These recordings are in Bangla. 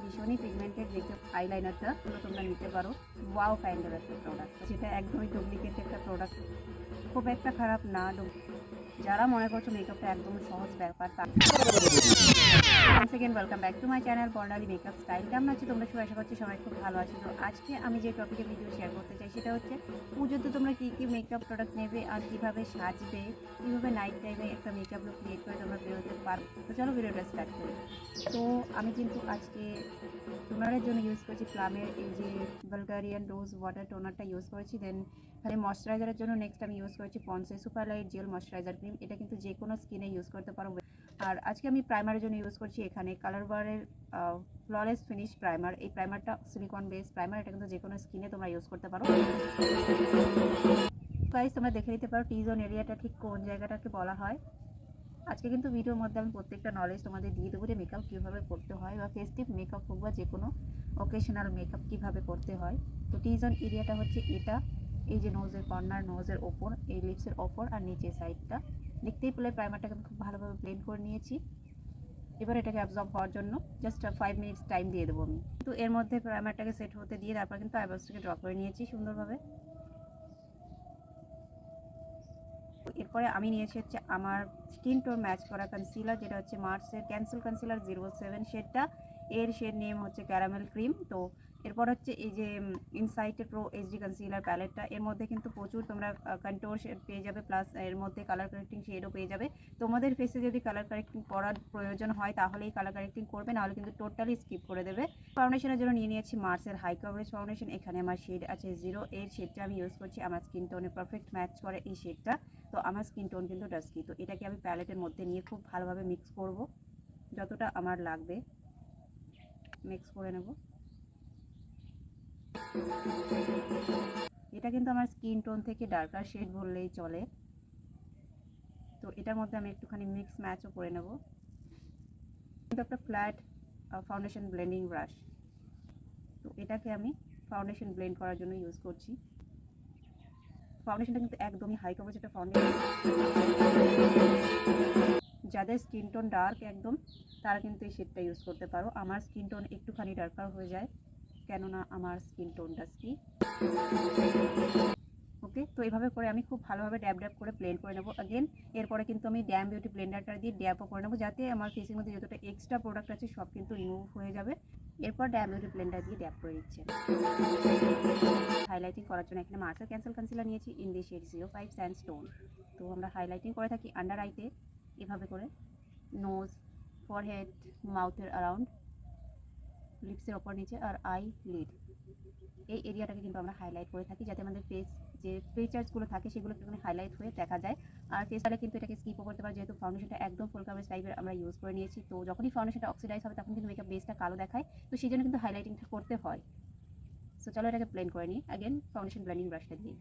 ভীষণই পিগমেন্টেড মেকআপ আইলাইনারটা ওগুলো তোমরা নিতে পারো। ওয়াও কাইন্ডের একটা প্রোডাক্ট সেটা একদমই ডুপ্লিকেট একটা প্রোডাক্ট খুব একটা খারাপ না যারা মনে করছ মেকআপটা একদম সহজ ব্যাপার, তা second welcome back to my channel Barnali makeup style কেমন আছে তোমরা? সবাই আশা করছি সবাই খুব ভালো আছো। তো আজকে আমি যে টপিকের ভিডিও শেয়ার করতে চাই, সেটা হচ্ছে পুজোতে তোমরা কী কী মেকআপ প্রোডাক্ট নেবে আর কীভাবে সাজবে, কীভাবে নাইট টাইমে একটা মেকআপ লুক ক্রিয়েট করে তোমরা বেরোতে পারো, তো চলো ভিডিওটা স্টার্ট করি। তো আমি কিন্তু আজকে টোনারের জন্য ইউজ করেছি প্লামের এই যে বালগারিয়ান রোজ ওয়াটার টোনারটা ইউজ করেছি। দেন এখানে ময়শ্চারাইজারের জন্য নেক্সট আমি ইউজ করেছি Pond's super light gel moisturiser cream এটা কিন্তু যে কোনো স্কিনে ইউজ করতে পারো। আর আজকে আমি প্রাইমারের জন্য ইউজ করছি এখানে কালার বারের ফ্ললেস ফিনিশ প্রাইমার এই প্রাইমারটা সিলিকন বেস প্রাইমার এটা কিন্তু যে কোনো স্কিনে তোমরা ইউজ করতে পারো। গাইজ তোমরা দেখে নিতে পারো টি জোন এরিয়াটা ঠিক কোন জায়গাটাকে বলা হয়। আজকে কিন্তু ভিডিওর মধ্যে আমি প্রত্যেকটা নলেজ তোমাদের দিয়ে দেবো যে মেকআপ কীভাবে করতে হয় বা ফেস্টিভ মেকআপ হোক বা যে কোনো অকেশনাল মেকআপ কীভাবে করতে হয়। তো টি জোন এরিয়াটা হচ্ছে এটা, এই যে নোজের কর্নার নোজের ওপর, এই লিপসের ওপর আর নিচের সাইডটা দেখতেই পেলে প্রাইমারটাকে আমি খুব ভালোভাবে ব্লেন্ড করে নিয়েছি। এবার এটাকে অ্যাবজর্ব হওয়ার জন্য জাস্ট ফাইভ মিনিটস টাইম দিয়ে দেবো আমি। তো এর মধ্যে প্রাইমারটাকে সেট হতে দিয়ে তারপর কিন্তু আইব্রোসটাকে ড্র করে নিয়েছি সুন্দরভাবে। এরপরে আমি নিয়েছি হচ্ছে আমার স্কিন টোন ম্যাচ করা কনসিলার যেটা হচ্ছে মার্সের ক্যান্সেল কনসিলার জিরো সেভেন শেডটা এর শেড নেম হচ্ছে ক্যারামেল ক্রিম তো এরপর হচ্ছে এই যে ইনসাইটের প্রো এইচডি কনসিলার প্যালেটটা এর মধ্যে কিন্তু প্রচুর তোমরা কন্ট্রোল শেড পেয়ে যাবে প্লাস এর মধ্যে কালার কারেক্টিং শেডও পেয়ে যাবে। তোমাদের ফেসে যদি কালার কারেক্টিং করার প্রয়োজন হয়, তাহলেই কালার কারেক্টিং করবে, নাহলে কিন্তু টোটালি স্কিপ করে দেবে। ফাউন্ডেশনের জন্য নিয়ে নিয়েছি মার্সের হাই কভারেজ ফাউন্ডেশন এখানে আমার শেড আছে জিরো এর শেডটা আমি ইউজ করছি, আমার স্কিন টোনে পারফেক্ট ম্যাচ করে এই শেডটা তো আমার স্কিন টোন কিন্তু ডাস্কি তো এটাকে আমি প্যালেটের মধ্যে নিয়ে খুব ভালোভাবে মিক্স করব, যতটা আমার লাগবে। মিক্স করে নেব। এটা কিন্তু আমার স্কিন টোন থেকে ডার্কার শেড বললেই চলে। তো এটার মধ্যে আমি একটুখানি মিক্স ম্যাচও করে নেব। কিন্তু একটা ফ্ল্যাট ফাউন্ডেশন ব্লেন্ডিং ব্রাশ তো এটাকে আমি ফাউন্ডেশন ব্লেন্ড করার জন্য ইউজ করছি। ফাউন্ডেশনটা কিন্তু একদমই হাই কভারেজ একটা ফাউন্ডেশন যাদের স্কিন টোন ডার্ক একদম, তারা কিন্তু এই শেডটা ইউজ করতে পারো। আমার স্কিন টোন একটুখানি ডার্কার হয়ে যায়। কেননা আমার স্কিন টোনটা কি ওকে তো এইভাবে করে আমি খুব ভালোভাবে ড্যাব ড্যাব করে প্লেন করে নেব। অ্যাগেন এরপরে কিন্তু আমি ড্যাম বিউটি ব্লেন্ডারটা দিয়ে ড্যাবও করে নেব যাতে আমার ফেসের মধ্যে যতটা এক্সট্রা প্রোডাক্ট আছে সব কিন্তু রিমুভ হয়ে যাবে। এরপর ড্যাম বিউটি ব্লেন্ডার দিয়ে ড্যাব করে দিচ্ছে হাইলাইটিং করার জন্য এখানে মার্সার ক্যান্সেল কনসিলার নিয়েছি in the shade zero five sand stone তো আমরা হাইলাইটিং করে থাকি আন্ডার আইতে এভাবে করে নোজ ফরহেড মাউথের অ্যারাউন্ড লিপসের ওপর নিচে আর আই লিড এই এরিয়াটাকে কিন্তু আমরা হাইলাইট করে থাকি যাতে আমাদের ফেস যে ফিচার্সগুলো থাকে সেগুলো একটুখানি হাইলাইট হয়ে দেখা যায়। আর ফেসটাকে কিন্তু এটাকে স্কিপও করতে পারে, যেহেতু ফাউন্ডেশনটা একদম ফুল কাভারেজ টাইপের আমরা ইউজ করে নিয়েছি। তো যখনই ফাউন্ডেশনটা অক্সিডাইজ হবে, তখন কিন্তু মেকআপ বেসটা কালো দেখায়। তো সেই জন্য কিন্তু হাইলাইটিংটা করতে হয়। সো চলো এটাকে প্লেন করে নিই। অ্যাগেন ফাউন্ডেশন ব্লেন্ডিং ব্রাশটা দিয়ে।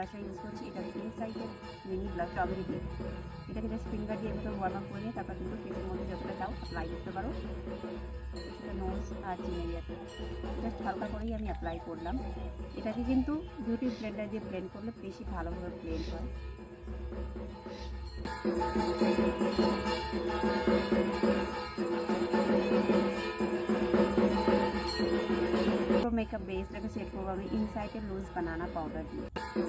ব্লাশার ইউজ করছি এটা ইনসাইডের মিনি ব্লাশ দিয়ে এটাকে জাস্ট ফিঙ্গার দিয়ে ভেতর ওয়ার্ম আপ করে নিয়ে তারপর কিন্তু ফেসের মধ্যে যতটা চাও অ্যাপ্লাই করতে পারো। সেটা নোজ আর চিন এরিয়াতে জাস্ট হালকা করেই আমি অ্যাপ্লাই করলাম। এটাকে কিন্তু বিউটি ব্লেন্ডার দিয়ে ব্লেন্ড করলে বেশি ভালোভাবে ব্লেন্ড হয়। মেকআপ বেসটাকে সেট করব আমি ইনসাইডে লুজ বানানা পাউডার দিয়ে। সো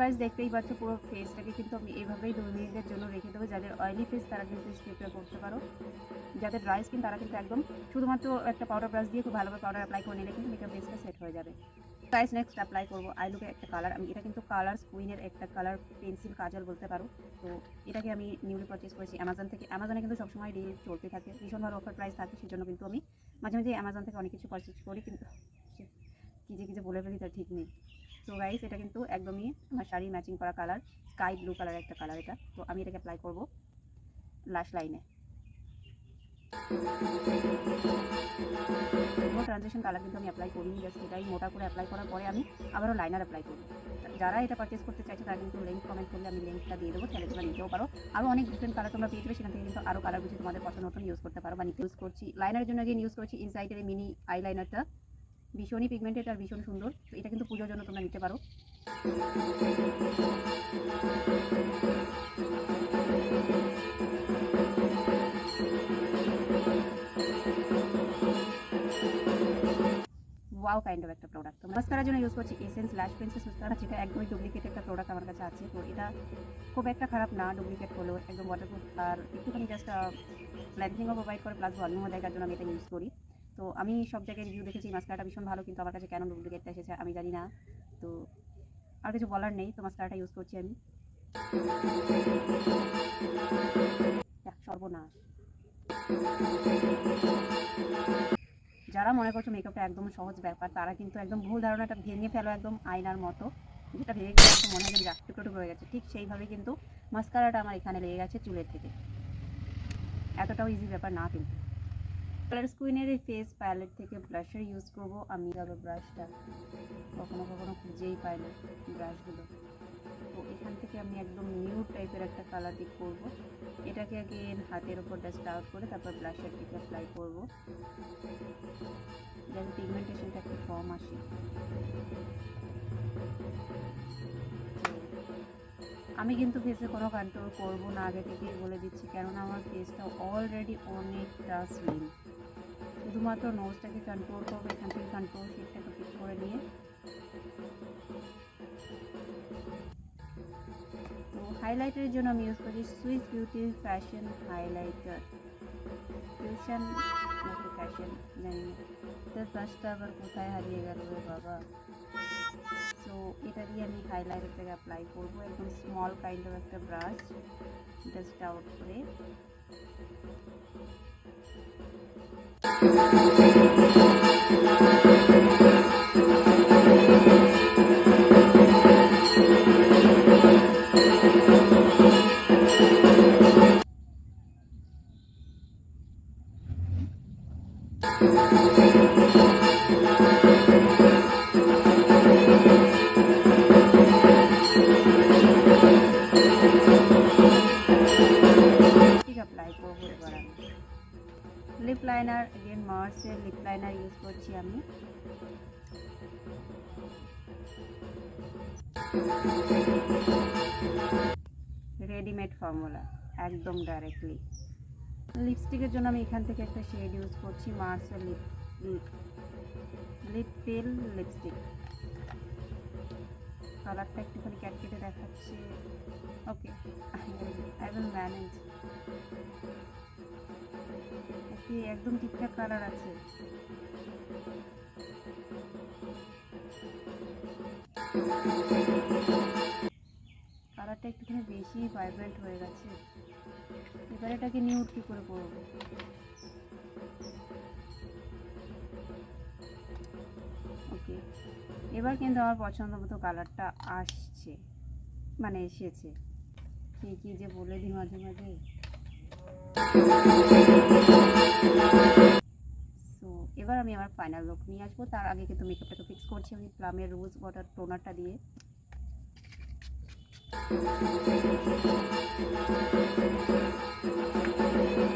গাইজ দেখতেই পাচ্ছ পুরো ফেসটাকে কিন্তু আমি এইভাবেই দু মিনিটের জন্য রেখে দেবো, যাদের অয়েলি ফেস তারা কিন্তু প্রিপেয়ার করতে পারো। যাদের ড্রাই স্কিন তারা কিন্তু একদম শুধুমাত্র একটা পাউডার ব্রাশ দিয়ে খুব ভালোভাবে পাউডার অ্যাপ্লাই করে নিলে কিন্তু মেকআপ ফেসটা সেট হয়ে যাবে। গাইজ নেক্সট অ্যাপ্লাই করব। আই লুকের একটা কালার আমি, এটা কিন্তু কালার কুইনের একটা কালার পেন্সিল কাজল বলতে পারো। তো এটাকে আমি নিউলি পারচেস করেছি। অ্যামাজন থেকে অ্যামাজনে কিন্তু সবসময় ডিল চলতে থাকে। ভীষণ ভালো অফার প্রাইস থাকে সেই জন্য কিন্তু আমি মাঝে মাঝে অ্যামাজন থেকে অনেক কিছু পারচেস করি, কিন্তু কী যে কী যে বলে ফেলি তার ঠিক নেই। তো গাইস এটা কিন্তু একদমই আমার শাড়ি ম্যাচিং করা কালার স্কাই ব্লু কালার একটা কালার এটা। তো আমি এটাকে অ্যাপ্লাই করব লাস্ট লাইনে ট্রানজেকশন কালার কিন্তু আমি অ্যাপ্লাই করিনি জাস্ট এটাই মোটা করে অ্যাপ্লাই করার পরে আমি আবারও লাইনার অ্যাপ্লাই করি যারা এটা পারচেস করতে চাইছে, তারা কিন্তু লিঙ্ক কমেন্ট করলে আমি লিঙ্কটা দিয়ে দেবো, তাহলে তোমরা নিতেও পারো। আরও অনেক ডিফারেন্ট কালার তোমরা পেয়ে যাবে, সেখান থেকে কিন্তু আরও কালার বুঝে তোমাদের পছন্দ মতন ইউজ করতে পারো বা নিতে ইউজ করছি। লাইনারের জন্য গিয়ে ইউজ করছি ইনসাইডের মিনি আই লাইনারটা ভীষণই পিগমেন্টেড আর ভীষণ সুন্দর। এটা কিন্তু পুজোর জন্য তোমরা নিতে পারো। ওয়াও কাইন্ড অফ একটা প্রোডাক্ট তো মাস্কারার জন্য ইউজ করছি এসেন্স ল্যাশ প্রিন্সেস মাস্কারা যেটা একদমই ডুপ্লিকেট একটা প্রোডাক্ট আমার কাছে আছে। তো এটা খুব একটা খারাপ না ডুপ্লিকেট হলো একদম ওয়াটারপ্রুফ আর একটুখানি জাস্ট লেন্থিংও প্রোভাইড করে প্লাস ভলিউমও দেয় জন্য আমি এটা ইউজ করি। তো আমি সব জায়গায় রিভিউ দেখেছি মাস্কারাটা ভীষণ ভালো, কিন্তু আমার কাছে কেন ডুপ্লিকেটটা এসেছে আমি জানি না। তো আর কিছু বলার নেই, তো মাস্কারাটা ইউজ করছি আমি। সর্বনাশ। যারা মনে করছ মেকআপটা একদম সহজ ব্যাপার, তারা কিন্তু একদম ভুল ধারণাটা ভেঙে ফেলো একদম আয়নার মতো। যেটা ভেঙে গেলে মনে হয় যেন টুকরো টুকরো হয়ে গেছে। ঠিক সেইভাবে কিন্তু মাস্কারাটা আমার এখানে লেগে গেছে চুলের থেকে। এতটাও ইজি ব্যাপার না কিন্তু। কালার স্কুইনের এই ফেস প্যালেট থেকে ব্রাশার ইউজ করব। আমি যাব ব্রাশটা কখনো কখনো খুঁজেই পাই না ব্রাশগুলো তো এখান থেকে আমি একদম নিউ টাইপের একটা কালার দিক করব। এটাকে আগে হাতের ওপর ডাস্ট আউট করে তারপর ব্লাশার দিকে অ্যাপ্লাই করব। যাতে পিগমেন্টেশনটা একটু কম আসে। আমি কিন্তু ফেসে কোনো কন্ট্রোল করব না, আগে থেকেই বলে দিচ্ছি, কেননা আমার ফেসটা অলরেডি অনেকটা স্লিম শুধুমাত্র নোজটাকে কন্ট্রোল করব, এখান থেকে কন্ট্রোল শেপটাকে ঠিক করে নিয়ে। তো হাইলাইটারের জন্য আমি ইউজ করি Swiss beauty fashion highlighter fusion fashion জানি তো ব্রাশটা আবার কোথায় হারিয়ে গেল বাবা? তো এটা দিয়ে আমি হাইলাইটারটাকে অ্যাপ্লাই করব। একদম স্মল কাইন্ড অফ একটা ব্রাশ জাস্ট আউট করে। লিপ লাইনার এগেন মার্সের লিপ লাইনার ইউজ করছি আমি। রেডিমেড ফর্মুলা একদম ডাইরেক্টলি লিপস্টিকের জন্য আমি এখান থেকে একটা শেড ইউজ করছি, মার্সের লিপ লিপ পেল লিপস্টিক। কালারটা একটুখানি ক্যাটকেটে দেখাচ্ছে। Okay I will manage okay একদম ঠিকঠাক কালার আছে। কালারটা একটুখানি বেশি ভাইব্রেন্ট হয়ে গেছে। এবার এটাকে নিউড কী করে করব ওকে এবার কিন্তু আমার পছন্দ মতো কালারটা আসছে। মানে এসেছে। কি কি যে বলে দিই মাঝে মাঝে? এবার আমি আমার ফাইনাল লুক নিয়ে আসব। তার আগে কিন্তু মেকআপটাকে ফিক্স করছি। আমি প্লামের রোজ ওয়াটার টোনারটা দিয়ে। thank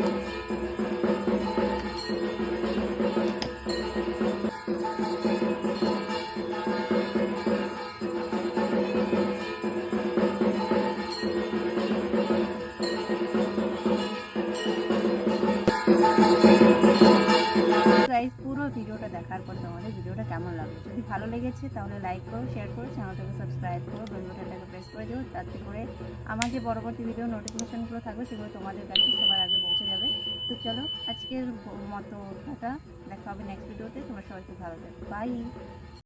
you ভিডিওটা দেখার পর তোমাদের ভিডিওটা কেমন লাগল? যদি ভালো লেগেছে, তাহলে লাইক করো শেয়ার করো চ্যানেলটাকে সাবস্ক্রাইব করো বেল বাটনটাকে প্রেস করে দিও, তাতে করে আমার যে পরবর্তী ভিডিও নোটিফিকেশানগুলো থাকবে, সেগুলো তোমাদের কাছে সবার আগে পৌঁছে যাবে। তো চলো, আজকের মতো কথা দেখা হবে নেক্সট ভিডিওতে তোমরা সবাইকে ভালো থাকবে বাই